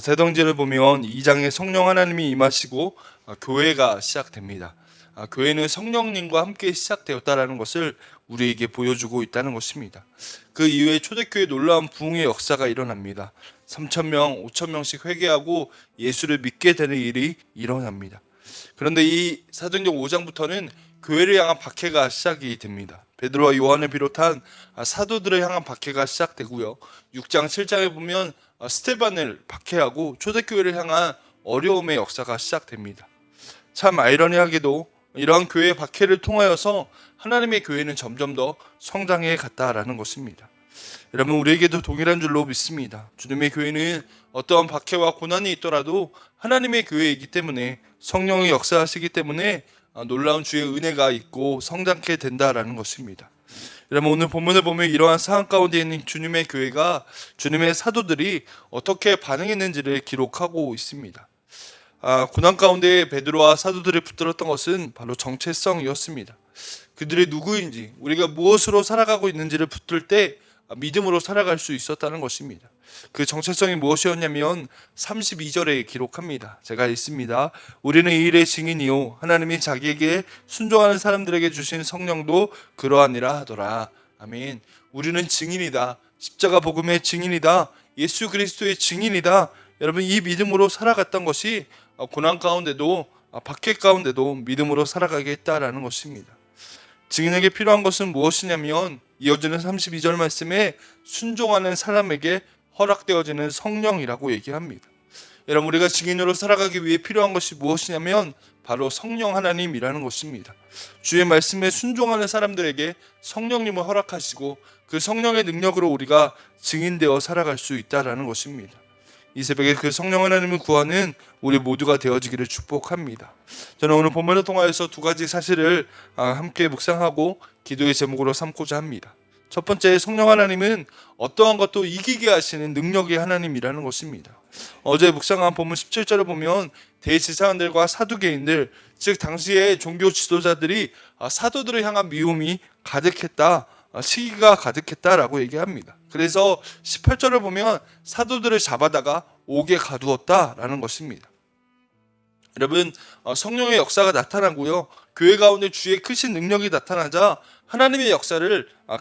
어, 세동지를 보면 2장에 성령 하나님이 임하시고 어, 교회가 시작됩니다. 아, 교회는 성령님과 함께 시작되었다라는 것을 우리에게 보여주고 있다는 것입니다. 그 이후에 초대교회 놀라운 부흥의 역사가 일어납니다. 3천 명, 5천 명씩 회개하고 예수를 믿게 되는 일이 일어납니다. 그런데 이 사도행전 5장부터는 교회를 향한 박해가 시작이 됩니다. 베드로와 요한을 비롯한 아, 사도들을 향한 박해가 시작되고요. 6장, 7장에 보면 아, 스테반을 박해하고 초대교회를 향한 어려움의 역사가 시작됩니다. 참 아이러니하게도 이러한 교회의 박해를 통하여서 하나님의 교회는 점점 더 성장해 갔다라는 것입니다. 여러분 우리에게도 동일한 줄로 믿습니다. 주님의 교회는 어떠한 박해와 고난이 있더라도 하나님의 교회이기 때문에 성령이 역사하시기 때문에 아, 놀라운 주의 은혜가 있고 성장케 된다라는 것입니다. 여러분 오늘 본문을 보면 이러한 상황 가운데 있는 주님의 교회가 주님의 사도들이 어떻게 반응했는지를 기록하고 있습니다. 아, 고난 가운데 베드로와 사도들이 붙들었던 것은 바로 정체성이었습니다. 그들이 누구인지 우리가 무엇으로 살아가고 있는지를 붙들 때 믿음으로 살아갈 수 있었다는 것입니다. 그 정체성이 무엇이었냐면 32절에 기록합니다. 제가 읽습니다. 우리는 이 일의 증인이요 하나님이 자기에게 순종하는 사람들에게 주신 성령도 그러하니라 하더라. 아멘. 우리는 증인이다. 십자가 복음의 증인이다. 예수 그리스도의 증인이다. 여러분 이 믿음으로 살아갔던 것이 고난 가운데도 박해 가운데도 믿음으로 살아가게 했다라는 것입니다. 증인에게 필요한 것은 무엇이냐면 이어지는 32절 말씀에 순종하는 사람에게 허락되어지는 성령이라고 얘기합니다. 여러분 우리가 증인으로 살아가기 위해 필요한 것이 무엇이냐면 바로 성령 하나님이라는 것입니다. 주의 말씀에 순종하는 사람들에게 성령님을 허락하시고 그 성령의 능력으로 우리가 증인되어 살아갈 수 있다라는 것입니다. 이 새벽에 그 성령 하나님을 구하는 우리 모두가 되어지기를 축복합니다. 저는 오늘 본문을 통하여서 두 가지 사실을 아, 함께 묵상하고 기도의 제목으로 삼고자 합니다. 첫 번째 성령 하나님은 어떠한 것도 이기게 하시는 능력의 하나님이라는 것입니다. 어제 묵상한 본문 17절을 보면 대지사관들과 사두개인들 즉 당시의 종교 지도자들이 아, 사도들을 향한 미움이 가득했다. 아, 시기가 가득했다라고 얘기합니다. 그래서 18절을 보면 사도들을 잡아다가 옥에 가두었다라는 것입니다. 여러분 어, 성령의 역사가 나타나고요. 교회 가운데 주의 크신 능력이 나타나자 하나님의 역사를 아,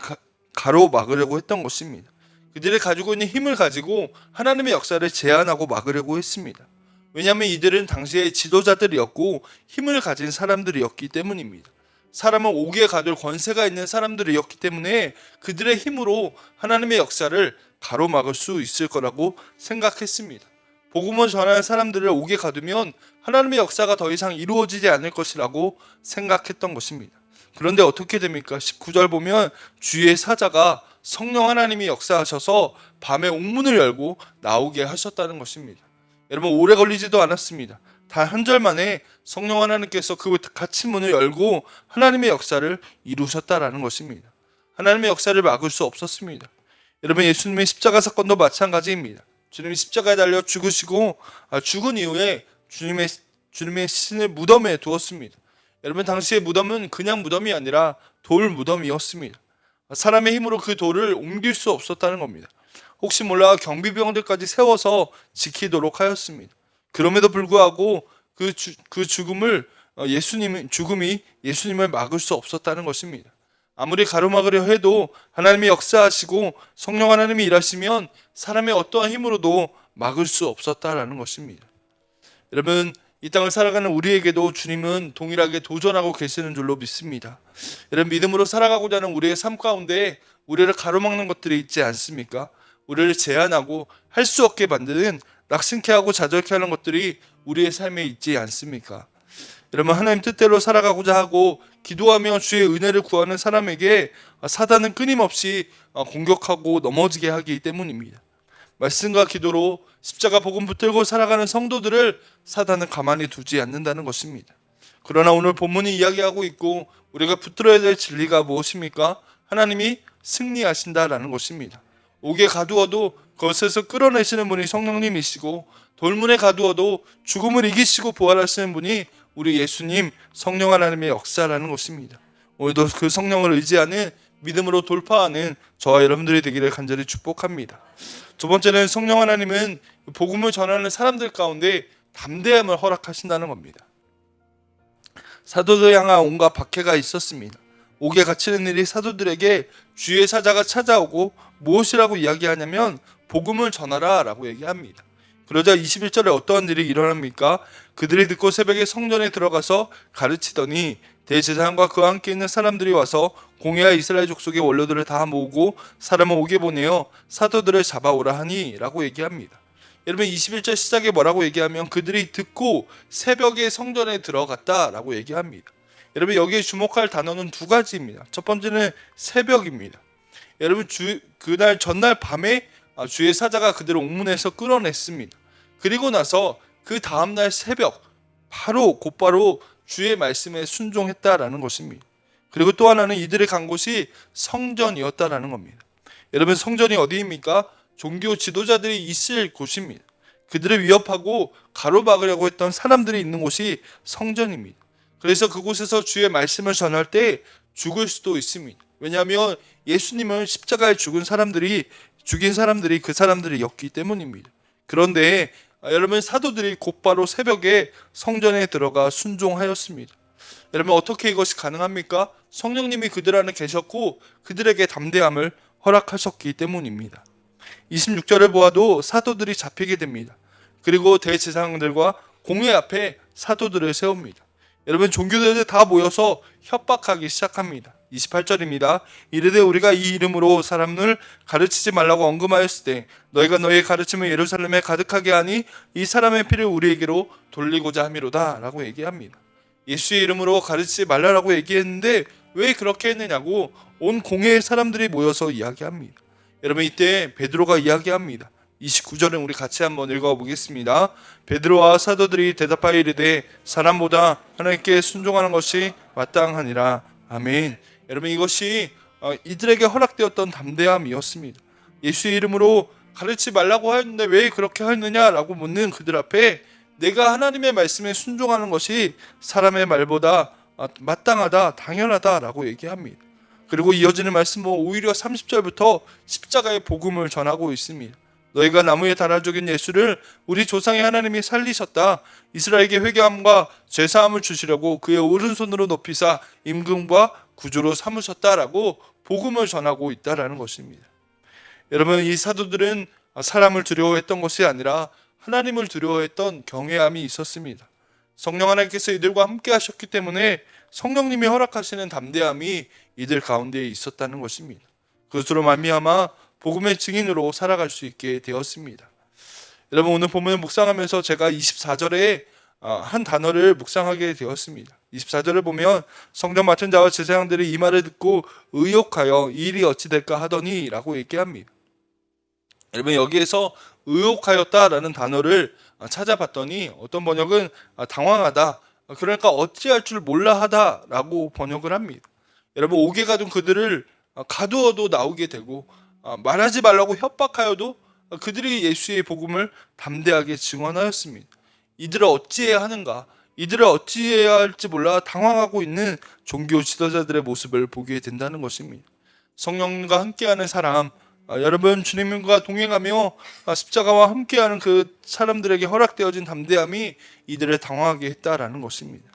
가로막으려고 했던 것입니다. 그들이 가지고 있는 힘을 가지고 하나님의 역사를 제한하고 막으려고 했습니다. 왜냐하면 이들은 당시의 지도자들이었고 힘을 가진 사람들이었기 때문입니다. 사람은 옥에 가둘 권세가 있는 사람들이었기 때문에 그들의 힘으로 하나님의 역사를 가로막을 수 있을 거라고 생각했습니다. 복음을 전하는 사람들을 옥에 가두면 하나님의 역사가 더 이상 이루어지지 않을 것이라고 생각했던 것입니다. 그런데 어떻게 됩니까? 19절 보면 주의 사자가 성령 하나님이 역사하셔서 밤에 옥문을 열고 나오게 하셨다는 것입니다. 여러분 오래 걸리지도 않았습니다. 단 한 절 만에 성령 하나님께서 그 갇힌 문을 열고 하나님의 역사를 이루셨다라는 것입니다. 하나님의 역사를 막을 수 없었습니다. 여러분 예수님의 십자가 사건도 마찬가지입니다. 주님이 십자가에 달려 죽으시고 아, 죽은 이후에 주님의 주님의 신을 무덤에 두었습니다. 여러분 당시의 무덤은 그냥 무덤이 아니라 돌 무덤이었습니다. 사람의 힘으로 그 돌을 옮길 수 없었다는 겁니다. 혹시 몰라 경비병들까지 세워서 지키도록 하였습니다. 그럼에도 불구하고 그, 주, 그 죽음을 어, 예수님 죽음이 예수님을 막을 수 없었다는 것입니다. 아무리 가로막으려 해도 하나님이 역사하시고 성령 하나님이 일하시면 사람의 어떠한 힘으로도 막을 수 없었다라는 것입니다. 여러분 이 땅을 살아가는 우리에게도 주님은 동일하게 도전하고 계시는 줄로 믿습니다. 여러분 믿음으로 살아가고자 하는 우리의 삶 가운데 우리를 가로막는 것들이 있지 않습니까? 우리를 제한하고 할 수 없게 만드는 낙심케 하고 좌절케 하는 것들이 우리의 삶에 있지 않습니까? 여러분 하나님 뜻대로 살아가고자 하고 기도하며 주의 은혜를 구하는 사람에게 사단은 끊임없이 공격하고 넘어지게 하기 때문입니다. 말씀과 기도로 십자가 복음 붙들고 살아가는 성도들을 사단은 가만히 두지 않는다는 것입니다. 그러나 오늘 본문이 이야기하고 있고 우리가 붙들어야 될 진리가 무엇입니까? 하나님이 승리하신다라는 것입니다. 옥에 가두어도 그것에서 끌어내시는 분이 성령님이시고 돌문에 가두어도 죽음을 이기시고 부활하시는 분이 우리 예수님 성령 하나님의 역사라는 것입니다. 오늘도 그 성령을 의지하는 믿음으로 돌파하는 저와 여러분들이 되기를 간절히 축복합니다. 두 번째는 성령 하나님은 복음을 전하는 사람들 가운데 담대함을 허락하신다는 겁니다. 사도들 향한 온갖 박해가 있었습니다. 옥에 갇히는 일이 사도들에게 주의 사자가 찾아오고 무엇이라고 이야기하냐면 복음을 전하라라고 얘기합니다. 그러자 21절에 어떠한 일이 일어납니까? 그들이 듣고 새벽에 성전에 들어가서 가르치더니 대제사장과 그와 함께 있는 사람들이 와서 공예와 이스라엘 족속의 원로들을 다 모으고 사람을 오게 보내어 사도들을 잡아오라 하니라고 얘기합니다. 여러분 21절 시작에 뭐라고 얘기하면 그들이 듣고 새벽에 성전에 들어갔다라고 얘기합니다. 여러분 여기에 주목할 단어는 두 가지입니다. 첫 번째는 새벽입니다. 여러분 주 그날 전날 밤에 아, 주의 사자가 그들을 옥문에서 끌어냈습니다. 그리고 나서 그 다음 날 새벽 바로 곧바로 주의 말씀에 순종했다라는 것입니다. 그리고 또 하나는 이들이 간 곳이 성전이었다라는 겁니다. 여러분 성전이 어디입니까? 종교 지도자들이 있을 곳입니다. 그들을 위협하고 가로막으려고 했던 사람들이 있는 곳이 성전입니다. 그래서 그곳에서 주의 말씀을 전할 때 죽을 수도 있습니다. 왜냐하면 예수님은 십자가에 죽은 사람들이 죽인 사람들이 그 사람들이었기 때문입니다. 그런데 아, 여러분 사도들이 곧바로 새벽에 성전에 들어가 순종하였습니다. 여러분 어떻게 이것이 가능합니까? 성령님이 그들 안에 계셨고 그들에게 담대함을 허락하셨기 때문입니다. 26절을 보아도 사도들이 잡히게 됩니다. 그리고 대제사장들과 공회 앞에 사도들을 세웁니다. 여러분 종교들이 다 모여서 협박하기 시작합니다. 28절입니다. 이르되 우리가 이 이름으로 사람을 가르치지 말라고 언급하였을 때 너희가 너희의 가르침을 예루살렘에 가득하게 하니 이 사람의 피를 우리에게로 돌리고자 함이로다 라고 얘기합니다. 예수의 이름으로 가르치지 말라라고 얘기했는데 왜 그렇게 했느냐고 온 공회의 사람들이 모여서 이야기합니다. 여러분 이때 베드로가 이야기합니다. 29절은 우리 같이 한번 읽어보겠습니다. 베드로와 사도들이 대답하여 이르되 사람보다 하나님께 순종하는 것이 마땅하니라. 아멘. 여러분 이것이 어, 이들에게 허락되었던 담대함이었습니다. 예수의 이름으로 가르치지 말라고 하였는데 왜 그렇게 하였느냐라고 묻는 그들 앞에 내가 하나님의 말씀에 순종하는 것이 사람의 말보다 어, 마땅하다, 당연하다라고 얘기합니다. 그리고 이어지는 말씀 뭐 오히려 30절부터 십자가의 복음을 전하고 있습니다. 너희가 나무에 달아 죽인 예수를 우리 조상의 하나님이 살리셨다. 이스라엘에게 회개함과 죄사함을 주시려고 그의 오른손으로 높이사 임금과 구주로 삼으셨다라고 복음을 전하고 있다라는 것입니다. 여러분 이 사도들은 사람을 두려워했던 것이 아니라 하나님을 두려워했던 경외함이 있었습니다. 성령 하나님께서 이들과 함께 하셨기 때문에 성령님이 허락하시는 담대함이 이들 가운데 있었다는 것입니다. 그것으로 말미암아 복음의 증인으로 살아갈 수 있게 되었습니다. 여러분 오늘 본문을 묵상하면서 제가 24절에 아, 한 단어를 묵상하게 되었습니다. 24절을 보면 성전 맡은 자와 제사장들이 이 말을 듣고 의혹하여 이 일이 어찌 될까 하더니라고 얘기합니다. 여러분 여기에서 의혹하였다라는 단어를 찾아봤더니 어떤 번역은 당황하다 그러니까 어찌할 줄 몰라 하다라고 번역을 합니다. 여러분 옥에 가둔 그들을 가두어도 나오게 되고 말하지 말라고 협박하여도 그들이 예수의 복음을 담대하게 증언하였습니다. 이들을 어찌해야 하는가? 이들을 어찌해야 할지 몰라 당황하고 있는 종교 지도자들의 모습을 보게 된다는 것입니다. 성령과 함께하는 사람, 아, 여러분 주님과 동행하며 아, 십자가와 함께하는 그 사람들에게 허락되어진 담대함이 이들을 당황하게 했다라는 것입니다.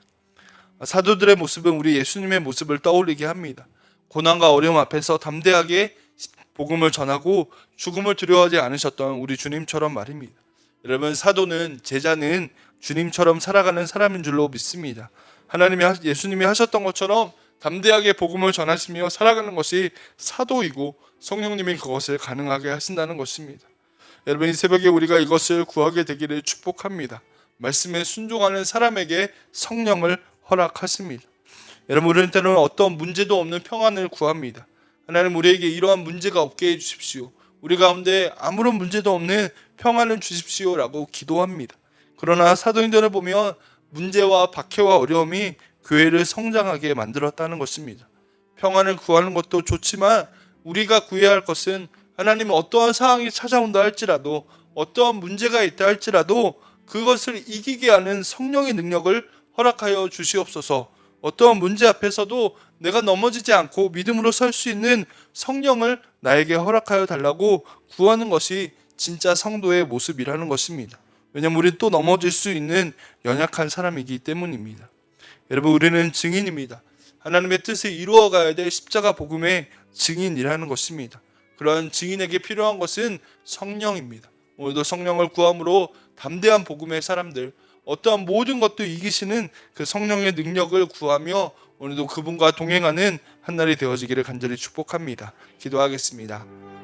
아, 사도들의 모습은 우리 예수님의 모습을 떠올리게 합니다. 고난과 어려움 앞에서 담대하게 복음을 전하고 죽음을 두려워하지 않으셨던 우리 주님처럼 말입니다. 여러분 사도는 제자는 주님처럼 살아가는 사람인 줄로 믿습니다. 하나님이 예수님이 하셨던 것처럼 담대하게 복음을 전하시며 살아가는 것이 사도이고 성령님이 그것을 가능하게 하신다는 것입니다. 여러분 이 새벽에 우리가 이것을 구하게 되기를 축복합니다. 말씀에 순종하는 사람에게 성령을 허락하십니다. 여러분 우리는 때로는 어떤 문제도 없는 평안을 구합니다. 하나님 우리에게 이러한 문제가 없게 해 주십시오. 우리 가운데 아무런 문제도 없는 평안을 주십시오라고 기도합니다. 그러나 사도행전을 보면 문제와 박해와 어려움이 교회를 성장하게 만들었다는 것입니다. 평안을 구하는 것도 좋지만 우리가 구해야 할 것은 하나님은 어떠한 상황이 찾아온다 할지라도 어떠한 문제가 있다 할지라도 그것을 이기게 하는 성령의 능력을 허락하여 주시옵소서 어떠한 문제 앞에서도 내가 넘어지지 않고 믿음으로 설 수 있는 성령을 나에게 허락하여 달라고 구하는 것이 진짜 성도의 모습이라는 것입니다. 왜냐하면 우리는 또 넘어질 수 있는 연약한 사람이기 때문입니다. 여러분 우리는 증인입니다. 하나님의 뜻을 이루어가야 될 십자가 복음의 증인이라는 것입니다. 그러한 증인에게 필요한 것은 성령입니다. 오늘도 성령을 구함으로 담대한 복음의 사람들, 어떠한 모든 것도 이기시는 그 성령의 능력을 구하며 오늘도 그분과 동행하는 한 날이 되어지기를 간절히 축복합니다. 기도하겠습니다.